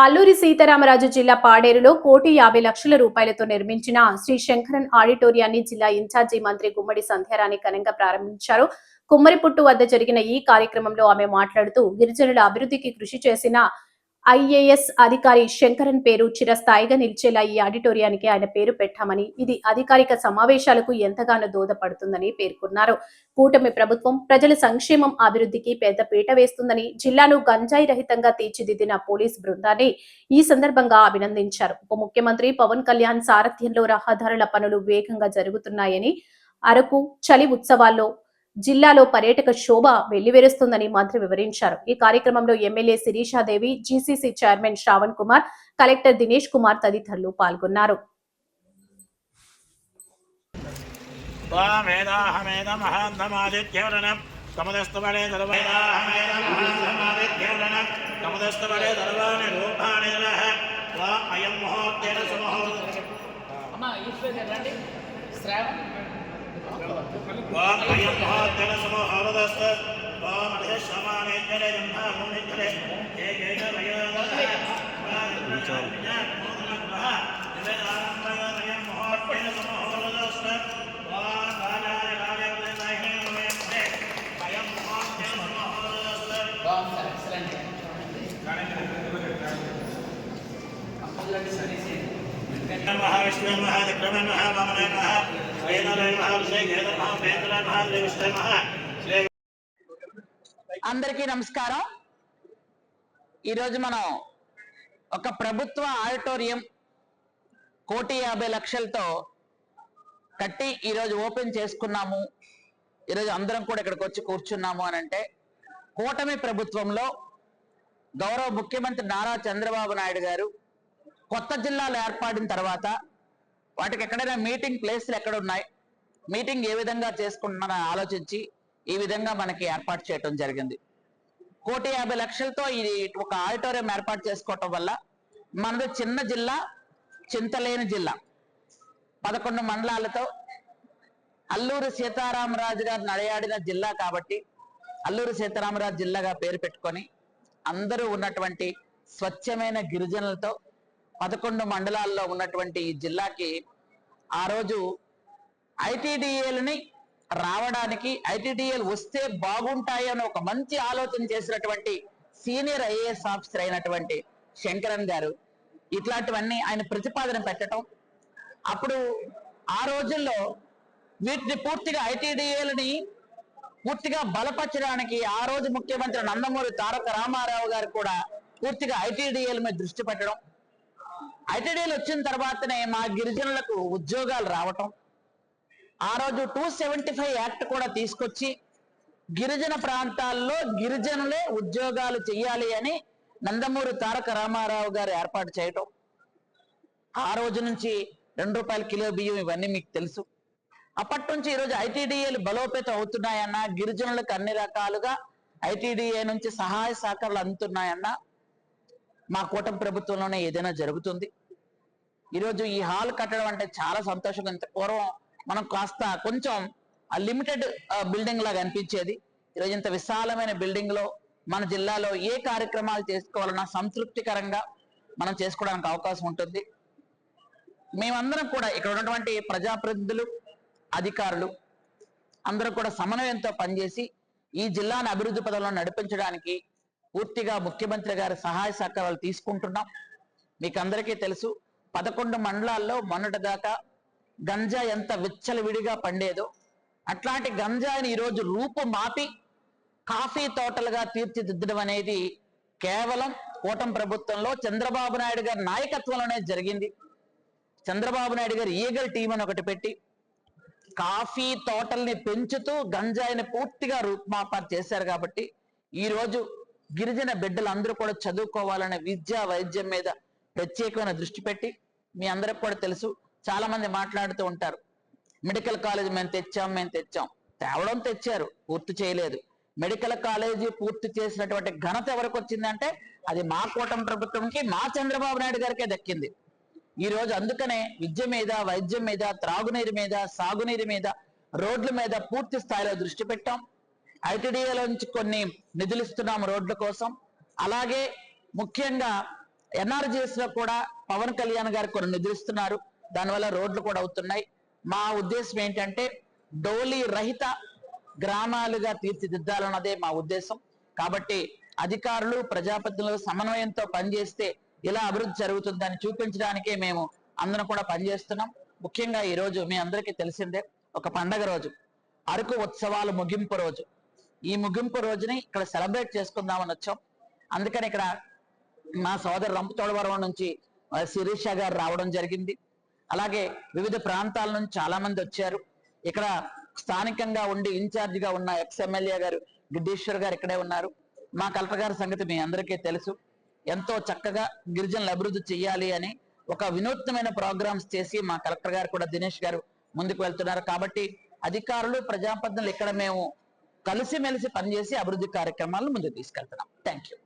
అల్లూరి సీతారామరాజు జిల్లా పాడేరులో కోటి యాభై లక్షల రూపాయలతో నిర్మించిన శ్రీ శంకరన్ ఆడిటోరియాన్ని జిల్లా ఇన్ఛార్జి మంత్రి గుమ్మడి సంధ్యారాణి ఘనంగా ప్రారంభించారు. కుమ్మరిపుట్టు వద్ద జరిగిన ఈ కార్యక్రమంలో ఆమె మాట్లాడుతూ గిరిజనుల అభివృద్ధికి కృషి చేసిన ఐఏఎస్ అధికారి శంకరన్ పేరు చిరస్థాయిగా నిలిచేలా ఈ ఆడిటోరియానికి ఆయన పేరు పెట్టామని ఇది అధికారిక సమావేశాలకు ఎంతగానో దోదపడుతుందని పేర్కొన్నారు. కూటమి ప్రభుత్వం ప్రజల సంక్షేమం అభివృద్ధికి పెద్ద పీట వేస్తుందని జిల్లాను గంజాయి రహితంగా తీర్చిదిద్దిన పోలీస్ బృందాన్ని ఈ సందర్భంగా అభినందించారు. ఉప ముఖ్యమంత్రి పవన్ కళ్యాణ్ సారథ్యంలో రహదారుల పనులు వేగంగా జరుగుతున్నాయని అరకు చలి ఉత్సవాల్లో జిల్లాలో పర్యాటక శోభ వెల్లివేరుస్తుందని మంత్రి వివరించారు. ఈ కార్యక్రమంలో MLA Sirishadevi GCC chairman Shravan Kumar collector Dinesh Kumar తదితరులు పాల్గొన్నారు. శ్రావణ్ वाम अयम महाद्यन समो हवदस्त वाम अधे शमाने जले ब्रह्मा भूमि जले एक एक मयोदस्त वाम विचार महाविष्णु महाविक्रम महामन महा అందరికీ నమస్కారం. ఈరోజు మనం ఒక ప్రభుత్వ ఆడిటోరియం కోటి యాభై లక్షలతో కట్టి ఈరోజు ఓపెన్ చేసుకున్నాము. ఈరోజు అందరం కూడా ఇక్కడికి వచ్చి కూర్చున్నాము అని అంటే కూటమి ప్రభుత్వంలో గౌరవ ముఖ్యమంత్రి నారా చంద్రబాబు నాయుడు గారు కొత్త జిల్లాలు ఏర్పడిన తర్వాత వాటికి ఎక్కడైనా మీటింగ్ ప్లేస్లు ఎక్కడ ఉన్నాయి మీటింగ్ ఏ విధంగా చేసుకుంటున్నారని ఆలోచించి ఈ విధంగా మనకి ఏర్పాటు చేయటం జరిగింది. కోటి యాభై లక్షలతో ఇది ఒక ఆడిటోరియం ఏర్పాటు చేసుకోవటం వల్ల మనది చిన్న జిల్లా చింతలేని జిల్లా. పదకొండు మండలాలతో అల్లూరు సీతారామరాజు గారు నడయాడిన జిల్లా కాబట్టి అల్లూరు సీతారామరాజు జిల్లాగా పేరు పెట్టుకొని అందరూ ఉన్నటువంటి స్వచ్ఛమైన గిరిజనులతో పదకొండు మండలాల్లో ఉన్నటువంటి ఈ జిల్లాకి ఆ రోజు ఐటీడీఏలని రావడానికి ఐటీడీఏలు వస్తే బాగుంటాయి అని ఒక మంచి ఆలోచన చేసినటువంటి సీనియర్ ఐఏఎస్ ఆఫీసర్ అయినటువంటి శంకరన్ గారు. ఇట్లాంటివన్నీ ఆయన ప్రతిపాదన పెట్టడం అప్పుడు ఆ రోజుల్లో వీటిని పూర్తిగా ఐటీడీఏలని పూర్తిగా బలపరచడానికి ఆ రోజు ముఖ్యమంత్రి నందమూరి తారక రామారావు గారు కూడా పూర్తిగా ఐటీడీఏల మీద దృష్టి పెట్టడం. ఐటీడీలు వచ్చిన తర్వాతనే మా గిరిజనులకు ఉద్యోగాలు రావటం. ఆ రోజు టూ సెవెంటీ ఫైవ్ యాక్ట్ కూడా తీసుకొచ్చి గిరిజన ప్రాంతాల్లో గిరిజనులే ఉద్యోగాలు చెయ్యాలి అని నందమూరి తారక రామారావు గారు ఏర్పాటు చేయటం. ఆ రోజు నుంచి రెండు రూపాయల కిలో బియ్యం ఇవన్నీ మీకు తెలుసు. అప్పటి నుంచి ఈరోజు ఐటీడీఏలు బలోపేతం అవుతున్నాయన్నా గిరిజనులకు అన్ని రకాలుగా ఐటీడీఏ నుంచి సహాయ సహకారాలు అందుతున్నాయన్నా మా కూటమి ప్రభుత్వంలోనే ఏదైనా జరుగుతుంది. ఈరోజు ఈ హాల్ కట్టడం అంటే చాలా సంతోషంగా ఇంత పూర్వం మనం కాస్త కొంచెం లిమిటెడ్ బిల్డింగ్ లాగా అనిపించేది. ఈరోజు ఇంత విశాలమైన బిల్డింగ్లో మన జిల్లాలో ఏ కార్యక్రమాలు చేసుకోవాలన్నా సంతృప్తికరంగా మనం చేసుకోవడానికి అవకాశం ఉంటుంది. మేమందరం కూడా ఇక్కడ ఉన్నటువంటి ప్రజాప్రతినిధులు అధికారులు అందరూ కూడా సమన్వయంతో పనిచేసి ఈ జిల్లాను అభివృద్ధి పదంలో నడిపించడానికి పూర్తిగా ముఖ్యమంత్రి గారి సహాయ సహకారాలు తీసుకుంటున్నాం. మీకు అందరికీ తెలుసు పదకొండు మండలాల్లో మొన్నటిదాకా గంజా ఎంత విచ్చలవిడిగా పండేదో అట్లాంటి గంజాయిని ఈరోజు రూపు మాపి కాఫీ తోటలుగా తీర్చిదిద్దడం అనేది కేవలం కూటమి ప్రభుత్వంలో చంద్రబాబు నాయుడు గారి నాయకత్వంలోనే జరిగింది. చంద్రబాబు నాయుడు గారు ఈగల్ టీం అని ఒకటి పెట్టి కాఫీ తోటల్ని పెంచుతూ గంజాయిని పూర్తిగా రూపుమాపాలు చేశారు కాబట్టి ఈ రోజు గిరిజన బిడ్డలు అందరూ కూడా చదువుకోవాలనే విద్య వైద్యం మీద ప్రత్యేకమైన దృష్టి పెట్టి మీ అందరికి కూడా తెలుసు. చాలా మంది మాట్లాడుతూ ఉంటారు. మెడికల్ కాలేజ్ మేము తెచ్చాం మేము తెచ్చాం. తేవడం తెచ్చారు పూర్తి చేయలేదు. మెడికల్ కాలేజీ పూర్తి చేసినటువంటి ఘనత ఎవరికి వచ్చిందంటే అది మా కూటమి ప్రభుత్వంకి మా చంద్రబాబు నాయుడు గారికే దక్కింది. ఈ రోజు అందుకనే విద్య మీద వైద్యం మీద త్రాగునీరు మీద సాగునీరు మీద రోడ్ల మీద పూర్తి స్థాయిలో దృష్టి పెట్టాం. ఐటీడీఏలో నుంచి కొన్ని నిధులు ఇస్తున్నాం రోడ్ల కోసం. అలాగే ముఖ్యంగా ఎన్ఆర్జీఎస్లో కూడా పవన్ కళ్యాణ్ గారు కొన్ని నిధులుస్తున్నారు దానివల్ల రోడ్లు కూడా అవుతున్నాయి. మా ఉద్దేశం ఏంటంటే డోలీ రహిత గ్రామాలుగా తీర్చిదిద్దాలన్నదే మా ఉద్దేశం. కాబట్టి అధికారులు ప్రజాప్రతినిధులు సమన్వయంతో పనిచేస్తే ఇలా అభివృద్ధి జరుగుతుందని చూపించడానికే మేము అందరం కూడా పనిచేస్తున్నాం. ముఖ్యంగా ఈ రోజు మీ అందరికీ తెలిసిందే ఒక పండగ రోజు అరకు ఉత్సవాలు ముగింపు రోజు. ఈ ముగింపు రోజుని ఇక్కడ సెలబ్రేట్ చేసుకుందామని వచ్చాం. అందుకని ఇక్కడ మా సోదరు రంపతోడవరం నుంచి శిరీష గారు రావడం జరిగింది. అలాగే వివిధ ప్రాంతాల నుంచి చాలా మంది వచ్చారు. ఇక్కడ స్థానికంగా ఉండి ఇన్ఛార్జ్గా ఉన్న ఎక్స్ ఎమ్మెల్యే గారు గిడ్డేశ్వర్ గారు ఇక్కడే ఉన్నారు. మా కలెక్టర్ గారి సంగతి మీ అందరికీ తెలుసు. ఎంతో చక్కగా గిరిజనులు అభివృద్ధి చేయాలి అని ఒక వినూత్నమైన ప్రోగ్రామ్స్ చేసి మా కలెక్టర్ గారు కూడా దినేష్ గారు ముందుకు వెళ్తున్నారు. కాబట్టి అధికారులు ప్రజాప్రతినిధులు ఇక్కడ మేము కలిసిమెలిసి పనిచేసి అభివృద్ధి కార్యక్రమాలను ముందుకు తీసుకెళ్తున్నాం. Thank you